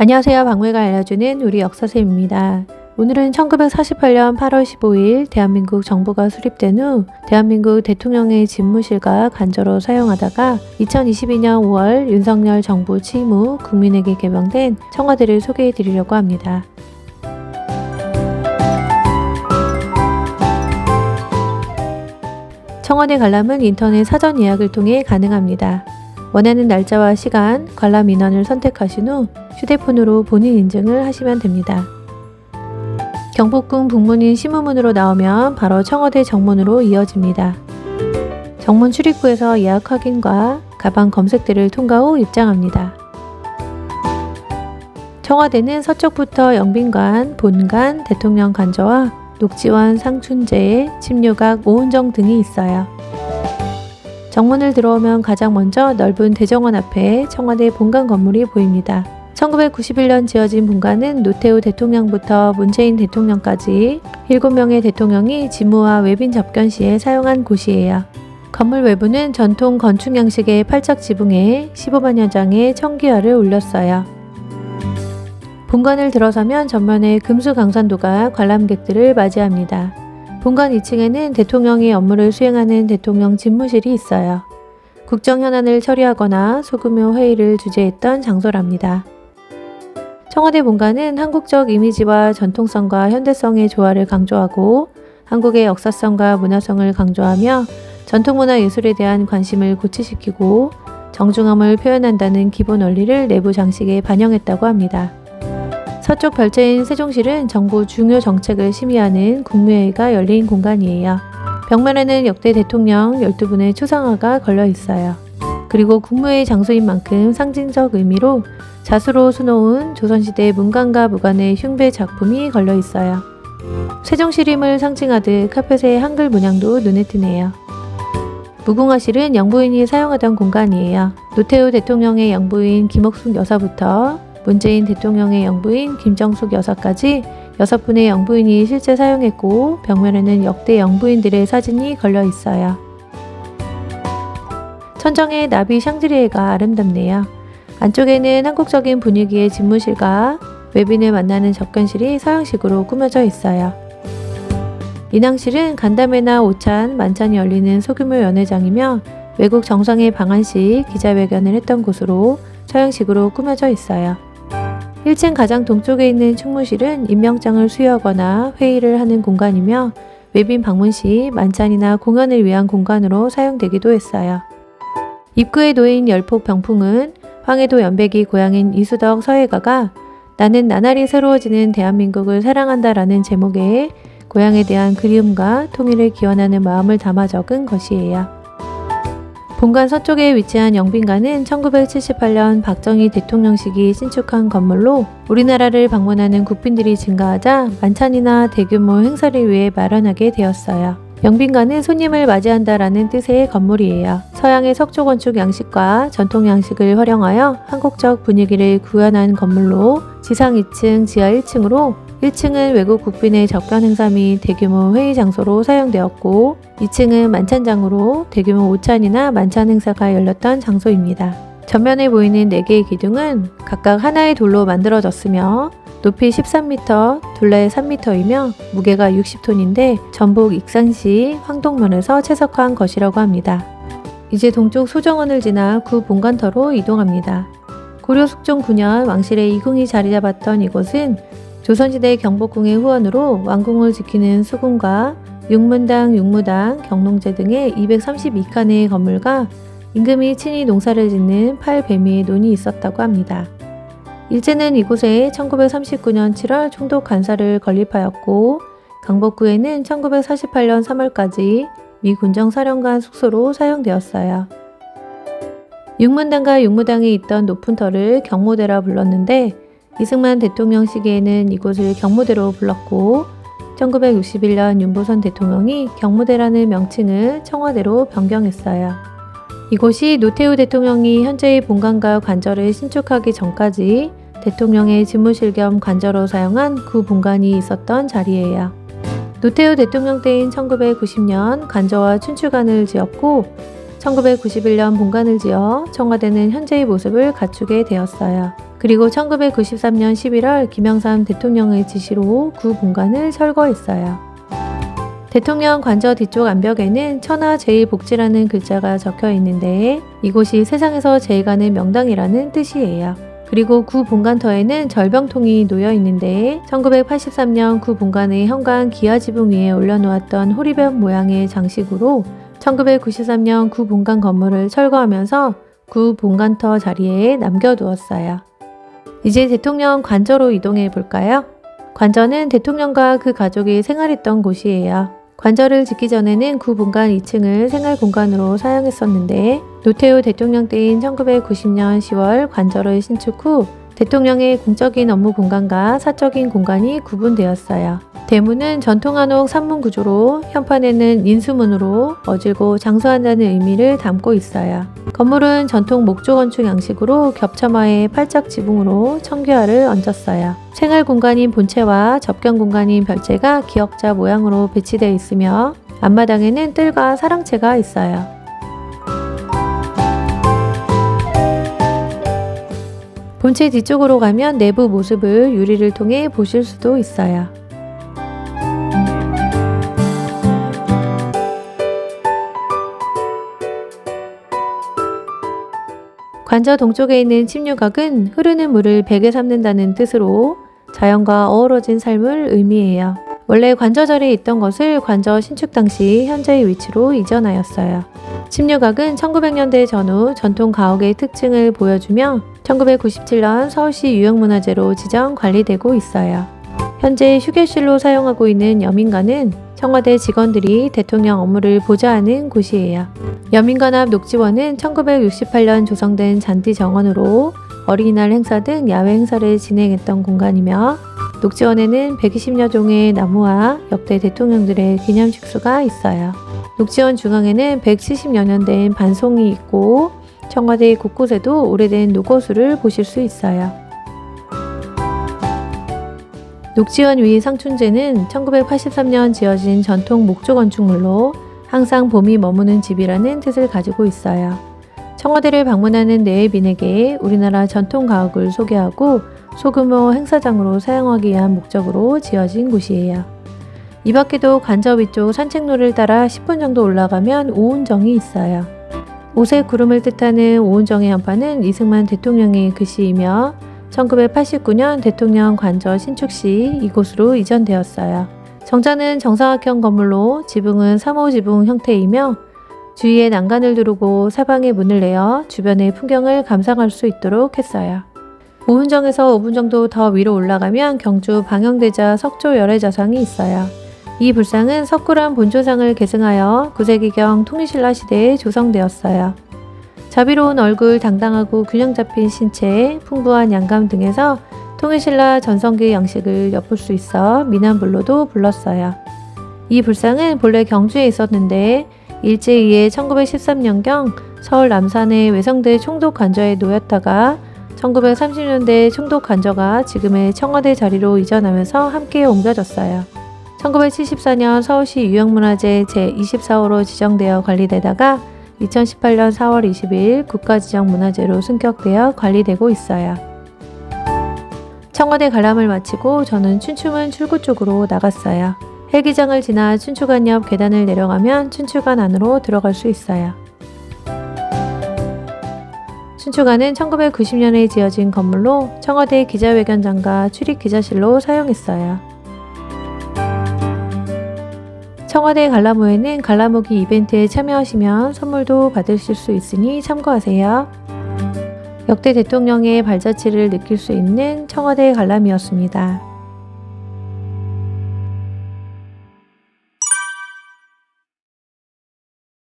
안녕하세요. 박물가 알려주는 우리 역사쌤입니다. 오늘은 1948년 8월 15일 대한민국 정부가 수립된 후 대한민국 대통령의 집무실과 간저로 사용하다가 2022년 5월 윤석열 정부 취임 후 국민에게 개방된 청와대를 소개해 드리려고 합니다. 청와대 관람은 인터넷 사전 예약을 통해 가능합니다. 원하는 날짜와 시간, 관람 인원을 선택하신 후 휴대폰으로 본인 인증을 하시면 됩니다. 경복궁 북문인 신무문으로 나오면 바로 청와대 정문으로 이어집니다. 정문 출입구에서 예약 확인과 가방 검색대를 통과 후 입장합니다. 청와대는 서쪽부터 영빈관, 본관, 대통령 관저와 녹지원, 상춘제, 침류각, 오은정 등이 있어요. 정문을 들어오면 가장 먼저 넓은 대정원 앞에 청와대 본관 건물이 보입니다. 1991년 지어진 본관은 노태우 대통령부터 문재인 대통령까지 7명의 대통령이 직무와 외빈 접견 시에 사용한 곳이에요. 건물 외부는 전통 건축 양식의 팔짝 지붕에 15만여 장의 청기화를 올렸어요. 본관을 들어서면 전면에 금수 강산도가 관람객들을 맞이합니다. 본관 2층에는 대통령이 업무를 수행하는 대통령 집무실이 있어요. 국정 현안을 처리하거나 소규모 회의를 주재했던 장소랍니다. 청와대 본관은 한국적 이미지와 전통성과 현대성의 조화를 강조하고 한국의 역사성과 문화성을 강조하며 전통문화 예술에 대한 관심을 고취시키고 정중함을 표현한다는 기본 원리를 내부 장식에 반영했다고 합니다. 서쪽 별채인 세종실은 정부 중요 정책을 심의하는 국무회의가 열린 공간이에요. 벽면에는 역대 대통령 12분의 초상화가 걸려 있어요. 그리고 국무회의 장소인 만큼 상징적 의미로 자수로 수놓은 조선시대 문관과 무관의 흉배 작품이 걸려 있어요. 세종시림을 상징하듯 카펫의 한글 문양도 눈에 띄네요. 무궁화실은 영부인이 사용하던 공간이에요. 노태우 대통령의 영부인 김옥숙 여사부터 문재인 대통령의 영부인 김정숙 여사까지 여섯 분의 영부인이 실제 사용했고 벽면에는 역대 영부인들의 사진이 걸려 있어요. 천정의 나비 샹드리에가 아름답네요. 안쪽에는 한국적인 분위기의 집무실과 외빈을 만나는 접견실이 서양식으로 꾸며져 있어요. 인왕실은 간담회나 오찬, 만찬이 열리는 소규모 연회장이며 외국 정상의 방한 시 기자회견을 했던 곳으로 서양식으로 꾸며져 있어요. 1층 가장 동쪽에 있는 충무실은 임명장을 수여하거나 회의를 하는 공간이며 외빈 방문 시 만찬이나 공연을 위한 공간으로 사용되기도 했어요. 입구에 놓인 열폭 병풍은 황해도 연백이 고향인 이수덕 서예가가 나는 나날이 새로워지는 대한민국을 사랑한다라는 제목의 고향에 대한 그리움과 통일을 기원하는 마음을 담아 적은 것이에요. 본관 서쪽에 위치한 영빈관은 1978년 박정희 대통령 시기 신축한 건물로 우리나라를 방문하는 국빈들이 증가하자 만찬이나 대규모 행사를 위해 마련하게 되었어요. 영빈관은 손님을 맞이한다라는 뜻의 건물이에요. 서양의 석조 건축 양식과 전통 양식을 활용하여 한국적 분위기를 구현한 건물로 지상 2층, 지하 1층으로 1층은 외국 국빈의 접견 행사 및 대규모 회의 장소로 사용되었고 2층은 만찬장으로 대규모 오찬이나 만찬 행사가 열렸던 장소입니다. 전면에 보이는 4개의 기둥은 각각 하나의 돌로 만들어졌으며 높이 13m, 둘레 3m이며 무게가 60톤인데 전북 익산시 황동면에서 채석한 것이라고 합니다. 이제 동쪽 소정원을 지나 구 본관터로 이동합니다. 고려 숙종 9년 왕실의 이궁이 자리 잡았던 이곳은 조선시대 경복궁의 후원으로 왕궁을 지키는 수궁과 육문당, 육무당, 경농제 등의 232칸의 건물과 임금이 친히 농사를 짓는 팔배미의 논이 있었다고 합니다. 일제는 이곳에 1939년 7월 총독 간사를 건립하였고 강복구에는 1948년 3월까지 미 군정사령관 숙소로 사용되었어요. 육문당과 육무당에 있던 높은 터를 경무대라 불렀는데 이승만 대통령 시기에는 이곳을 경무대로 불렀고 1961년 윤보선 대통령이 경무대라는 명칭을 청와대로 변경했어요. 이곳이 노태우 대통령이 현재의 본관과 관저를 신축하기 전까지 대통령의 집무실 겸 관저로 사용한 구 본관이 있었던 자리예요. 노태우 대통령 때인 1990년 관저와 춘추관을 지었고 1991년 본관을 지어 청와대는 현재의 모습을 갖추게 되었어요. 그리고 1993년 11월 김영삼 대통령의 지시로 구 본관을 철거했어요. 대통령 관저 뒤쪽 암벽에는 천하 제일 복지라는 글자가 적혀 있는데 이곳이 세상에서 제일 가는 명당이라는 뜻이에요. 그리고 구 본관터에는 절병통이 놓여 있는데 1983년 구 본관의 현관 기아 지붕 위에 올려놓았던 호리병 모양의 장식으로 1993년 구 본관 건물을 철거하면서 구 본관터 자리에 남겨두었어요. 이제 대통령 관저로 이동해 볼까요? 관저는 대통령과 그 가족이 생활했던 곳이에요. 관저를 짓기 전에는 구 본관 2층을 생활 공간으로 사용했었는데 노태우 대통령 때인 1990년 10월 관저를 신축 후 대통령의 공적인 업무 공간과 사적인 공간이 구분되었어요. 대문은 전통 한옥 산문 구조로 현판에는 인수문으로 어질고 장수한다는 의미를 담고 있어요. 건물은 전통 목조 건축 양식으로 겹쳐마의 팔짝 지붕으로 청규화를 얹었어요. 생활 공간인 본체와 접경 공간인 별채가 기역자 모양으로 배치되어 있으며 앞마당에는 뜰과 사랑채가 있어요. 본체 뒤쪽으로 가면 내부 모습을 유리를 통해 보실 수도 있어요. 관저 동쪽에 있는 침류각은 흐르는 물을 베개 삼는다는 뜻으로 자연과 어우러진 삶을 의미해요. 원래 관저절에 있던 것을 관저 신축 당시 현재의 위치로 이전하였어요. 침류각은 1900년대 전후 전통 가옥의 특징을 보여주며 1997년 서울시 유형문화재로 지정 관리되고 있어요. 현재 휴게실로 사용하고 있는 여민관은 청와대 직원들이 대통령 업무를 보좌하는 곳이에요. 여민관 앞 녹지원은 1968년 조성된 잔디 정원으로 어린이날 행사 등 야외 행사를 진행했던 공간이며 녹지원에는 120여 종의 나무와 역대 대통령들의 기념 식수가 있어요. 녹지원 중앙에는 170여 년 된 반송이 있고 청와대 곳곳에도 오래된 녹거수를 보실 수 있어요. 녹지원 위 상춘제는 1983년 지어진 전통 목조 건축물로 항상 봄이 머무는 집이라는 뜻을 가지고 있어요. 청와대를 방문하는 내외빈에게 우리나라 전통 가옥을 소개하고 소규모 행사장으로 사용하기 위한 목적으로 지어진 곳이에요. 이 밖에도 관저 위쪽 산책로를 따라 10분 정도 올라가면 오운정이 있어요. 옷의 구름을 뜻하는 오운정의 현판은 이승만 대통령의 글씨이며 1989년 대통령 관저 신축 시 이곳으로 이전되었어요. 정자는 정사각형 건물로 지붕은 3호 지붕 형태이며 주위에 난간을 두르고 사방에 문을 내어 주변의 풍경을 감상할 수 있도록 했어요. 오운정에서 5분 정도 더 위로 올라가면 경주 방영대자 석조 열애자상이 있어요. 이 불상은 석굴암 본조상을 계승하여 9세기경 통일신라 시대에 조성되었어요. 자비로운 얼굴, 당당하고 균형 잡힌 신체, 풍부한 양감 등에서 통일신라 전성기 양식을 엿볼 수 있어 미남불로도 불렀어요. 이 불상은 본래 경주에 있었는데 일제이에 1913년경 서울 남산의 외성대 총독 관저에 놓였다가 1930년대 총독 관저가 지금의 청와대 자리로 이전하면서 함께 옮겨졌어요. 1974년 서울시 유형문화재 제24호로 지정되어 관리되다가 2018년 4월 20일 국가지정문화재로 승격되어 관리되고 있어요. 청와대 관람을 마치고 저는 춘추문 출구 쪽으로 나갔어요. 헬기장을 지나 춘추관 옆 계단을 내려가면 춘추관 안으로 들어갈 수 있어요. 춘추관은 1990년에 지어진 건물로 청와대 기자회견장과 출입 기자실로 사용했어요. 청와대 관람후에는 관람후기 이벤트에 참여하시면 선물도 받으실 수 있으니 참고하세요. 역대 대통령의 발자취를 느낄 수 있는 청와대 관람이었습니다.